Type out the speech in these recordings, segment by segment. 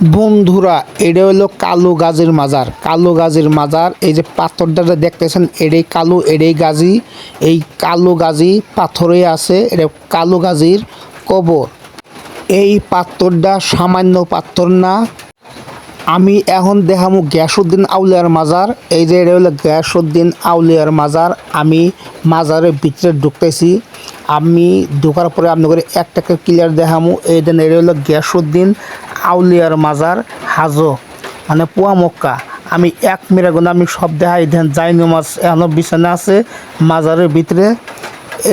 বন্ধুরা এটা হলো কালো গাজীর মাজার। কালো গাজীর মাজার, এই যে পাথরটা দেখতেছেন, এটাই কালো, এটাই গাজী। এই কালো গাজী পাথরে আছে, এটা কালো গাজীর কবর। এই পাথরটা সামান্য পাথর না। আমি এখন দেখামু গ্যাসুদ্দিন আউলিয়ার মাজার। এই যে এটা হলো গ্যাসুদ্দিন আউলিয়ার মাজার। আমি মাজারের ভিতরে ঢুকতেছি। আমি ঢোকার পরে আপনাদের একটাকে ক্লিয়ার দেখামু। এই দেন এটা হলো গ্যাসুদ্দিন আউলিয়ার মাজার হাজো মানে পোয়া মক্কা। আমি এক মিনিট গুণ আমি সব দেখাই, দেন যাই নামাজ এখনও বিছানা আছে, মাজারের ভিতরে।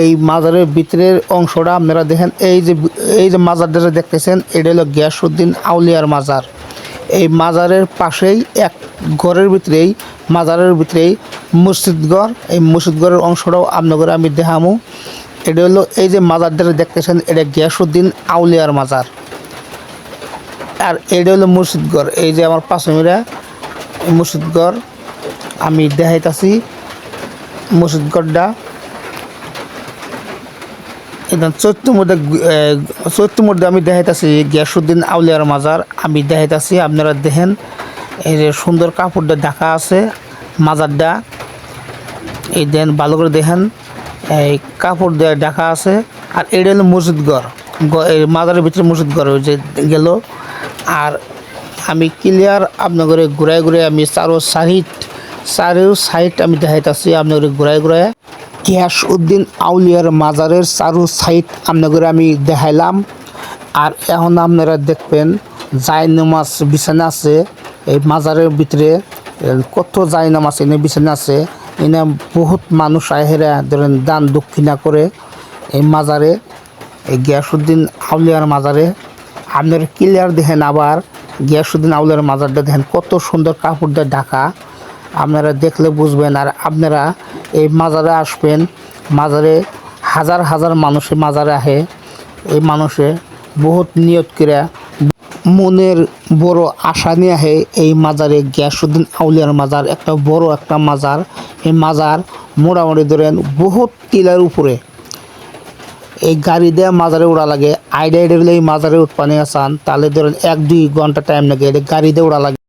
এই মাজারের ভিতরের অংশটা আপনারা দেখেন, এই যে এই যে মাজারটা দেখতেছেন, এটা হলো গিয়াসুদ্দিন আউলিয়ার মাজার। এই মাজারের পাশেই এক ঘরের ভিতরেই, মাজারের ভিতরেই মসজিদঘর এই মসজিদঘরের অংশটাও আপনাদের আমি দেখামু। এটা হলো এই যে মাজারটা দেখতেছেন, এটা গিয়াসুদ্দিন আউলিয়ার মাজার। আর এটা হলো মসজিদঘর এই যে আমার পাশমিরা মসজিদঘর আমি দেখাইতাছি মসজিদঘরটা এটা চৈত্র মধ্যে চৈত্র মধ্যে আমি দেখাইতাছি গিয়াসুদ্দিন আউলিয়ার মাজার। আমি দেখাইতাছি, আপনারা দেখেন, এই যে সুন্দর কাপড়টা ঢাকা আছে মাজারটা। এই দেন, ভালো করে দেখেন, এই কাপড় দিয়ে ঢাকা আছে। আর এটা হলো মসজিদ ঘর গ- এই মাজারের ভিতরে মসজিদ ঘর ওই যে গেল। আর আমি ক্লিয়ার আপনাদের ঘুরাই ঘুরাই আমি চারো সাইড চারো সাইড আমি দেখাইতাছি আপনাদের ঘুরাই ঘুরাই গ্যাস উদ্দিন আউলিয়ার মাজারের চারো সাইড আপনাদের আমি দেখাইলাম। আর এখন আপনারা দেখবেন জাই নামাজ বিছানা আছে, এই মাজারের ভিতরে কত জাই নামাজ এনে বিছানা আছে, এনে বহুত মানুষ আহেরা ধরেন দান দক্ষিণা করে এই মাজারে, এই গিয়াসুদ্দিন আউলিয়ার মাজারে। আপনারা ক্লিয়ার দেখেন আবার গিয়াসুদ্দিন আউলিয়ার মাজারটা দেখেন কত সুন্দর কাপড় দিয়ে ঢাকা। আপনারা দেখলে বুঝবেন আর আপনারা এই মাজারে আসবেন, মাজারে হাজার হাজার মানুষে মাজারে আহে এই মানুষে বহুত নিয়ত করে মনের বড় আশা নিয়ে আহে এই মাজারে গিয়াসুদ্দিন আউলিয়ার মাজার, একটা বড় একটা মাজার। এই মাজার মোটামুটি ধরেন বহুত টিলার উপরে। এই গাড়ি দিয়ে মাজারে উড়া লাগে। আইডিয়া আইডা এই মাজারে উৎপানে আসান। তাহলে ধরেন এক দুই ঘণ্টা টাইম লাগে। এটা গাড়ি দিয়ে উড়া লাগে।